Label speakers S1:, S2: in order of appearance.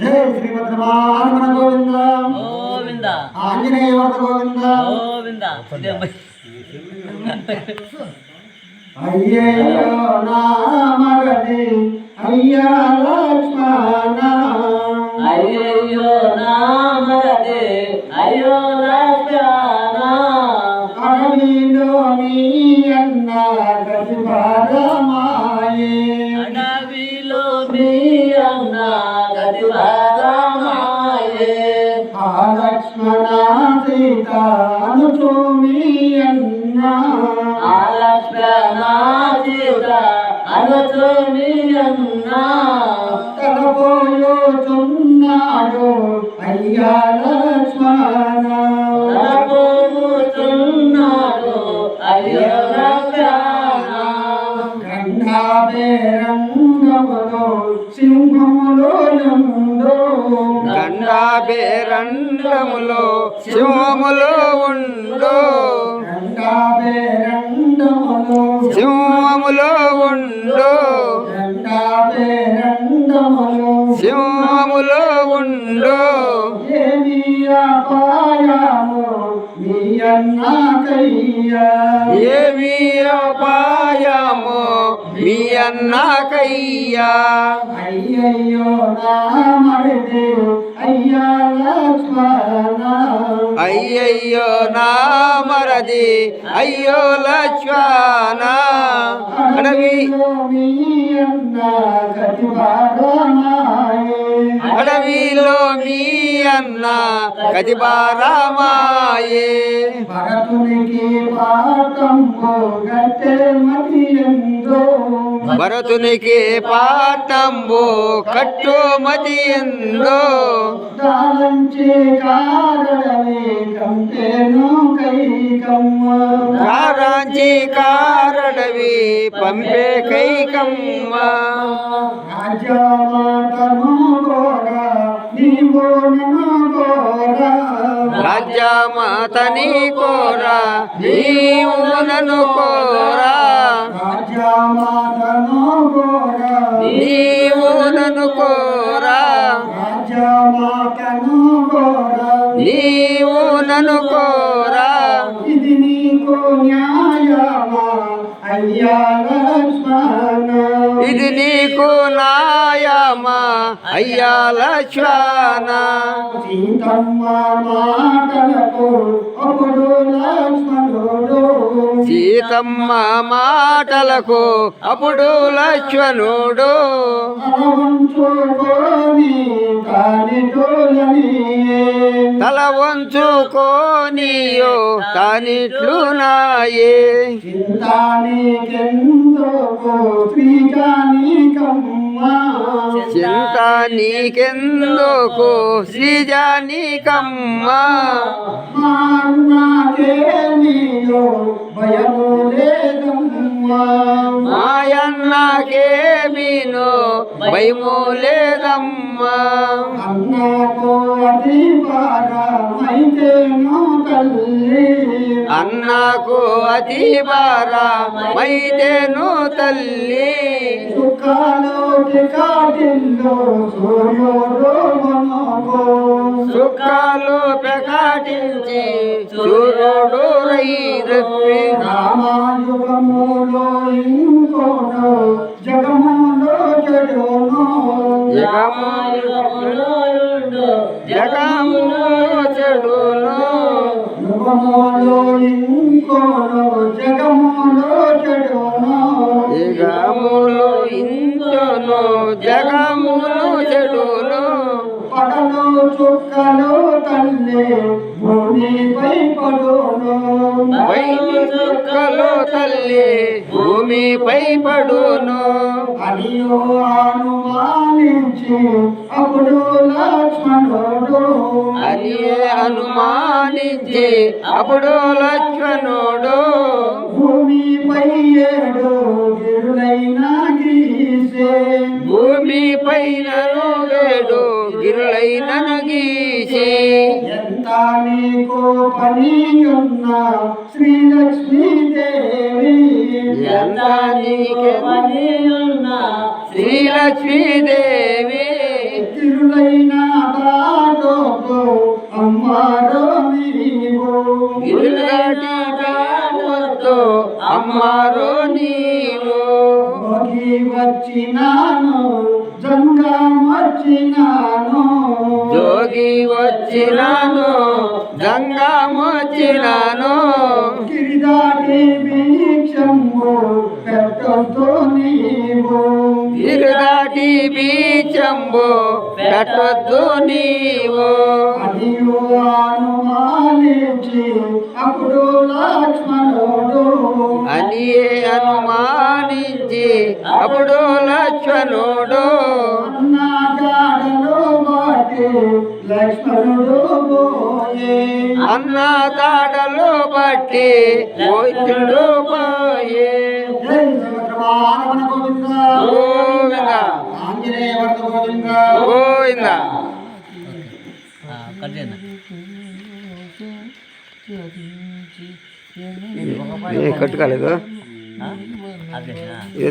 S1: జై శ్రీమద్రమారమణ గోవింద.
S2: గోవింద.
S1: ఆంజనేయ వరద గోవింద.
S2: గోవింద.
S1: అయ్యయ్యో నామగది అయ్యా లక్ష్మణ.
S2: అయ్యయ్యో నామదే అయ్యో లక్ష్మణ.
S1: అడవిలో నీ అన్న గతి
S2: భాగమాయే
S1: ఆ లక్ష్మణ సీత అనుచు మీ అన్న
S2: ఆ లక్ష్మణ సీత అనచు మీ అన్న
S1: తలపోయుచున్నాడు
S3: గండాబేరండములో సింహములో ఉండు. సింహములో ఉండు.
S1: గండాబేరంగములో
S3: సింహములో ఉండు.
S1: ఏమి అపాయము? మీ అన్నకయ్యా.
S3: ఏమి అపాయము? మీ అన్నకయ్యా.
S1: అయ్యయ్యో నా మరిది అయ్యా లక్ష్మణ.
S3: అయ్యయ్యో నా మరది. అయ్యో లక్ష్మణ. అడవి
S1: మీ అన్న
S3: అడవిలో మీ అన్న కదిబారామాయే
S1: భరతునికి పాఠంబు గట్టె మతి ఎందో
S3: కట్టుమతి ఎందో
S1: దాలంచి కారణమే కంటేను కైకమ్మ.
S3: కారాంచి కారడవి పంపే కైకమ్మ.
S1: రాజ్యమాతను గోరా నీవు నన్ను గోరా
S3: రాజ్యమాతని కోరా నీవు నన్ను కోరా.
S1: రాజ్యమాతను గోరా
S3: నీవు నన్ను కోరా.
S1: రాజ్యమాతను గోరా
S3: నీవు నన్ను కోరా.
S1: ఇది నీకు న్యాయమా? అయ్యా లక్ష్మణ.
S3: ఇది నీకు నాయమా? అయ్యా లక్ష్మణ.
S1: సీతమ్మ మాటలకు అప్పుడు లక్ష్మణుడు.
S3: తల వంచుకోనియో తానిట్లు నాయే.
S1: చింతానికెందుకు
S3: చింత నీకెందుకు శ్రీజానికమ్మ.
S1: భయము లేదమ్మా.
S3: మాయన్నకేమీనో భయము లేదమ్మా.
S1: అన్నకు అది భారమైతేను తల్లి.
S3: అన్నకు అతి భారమైతేను తల్లి.
S1: సుఖాలోకి కాటిల్లో సూర్యుడు మనకు.
S3: సుఖాలు ప్రకాటించి సూర్యుడు రైరప్పి
S1: రామాయుగములో ఇంకోను జగములో చెడును
S3: జగములో జగములో చెడును
S1: యుగములో ఇంకోను జగములో చెడును
S3: జగములు ఇందును చెడును
S1: పడలు చుక్కలు తల్లి పడును. అనియో అనుమానించి అప్పుడు లక్ష్మణుడు.
S3: అని అనుమానించి అప్పుడు లక్ష్మణుడు.
S1: భూమిపై ఏడు
S3: పని
S1: ఉన్న శ్రీలక్ష్మీదేవి
S3: ఎంత నీకే శ్రీలక్ష్మీదేవి.
S1: ఇరులైన దాటోతో అమ్మారో నీవు.
S3: గిరిగాటో అమ్మారో నీవు.
S1: భోగి వచ్చినాను జంగం వచ్చినాను.
S3: జోగి వచ్చినాను గంగం వచ్చినాను
S1: గిరిదాటి భిక్షము పెట్టతో నీవు.
S3: గిరిగాటి బీచంబు పెట్టొద్దు నీవు.
S1: అదియు అనుమానించి అప్పుడు లక్ష్మణుడు.
S3: అని అనుమానించి అప్పుడు లక్ష్మణుడు.
S1: అన్న జాడలో బాటి లక్ష్మణుడు
S3: అన్న తాడలు బట్టి వైద్యుడు పోయే.
S1: గోవింద.
S3: గోవింద.
S1: ఆంజనేయ వర్త గోవింద
S3: గోవింద
S2: కట్ చేయనా
S3: కట్టుకోలేదు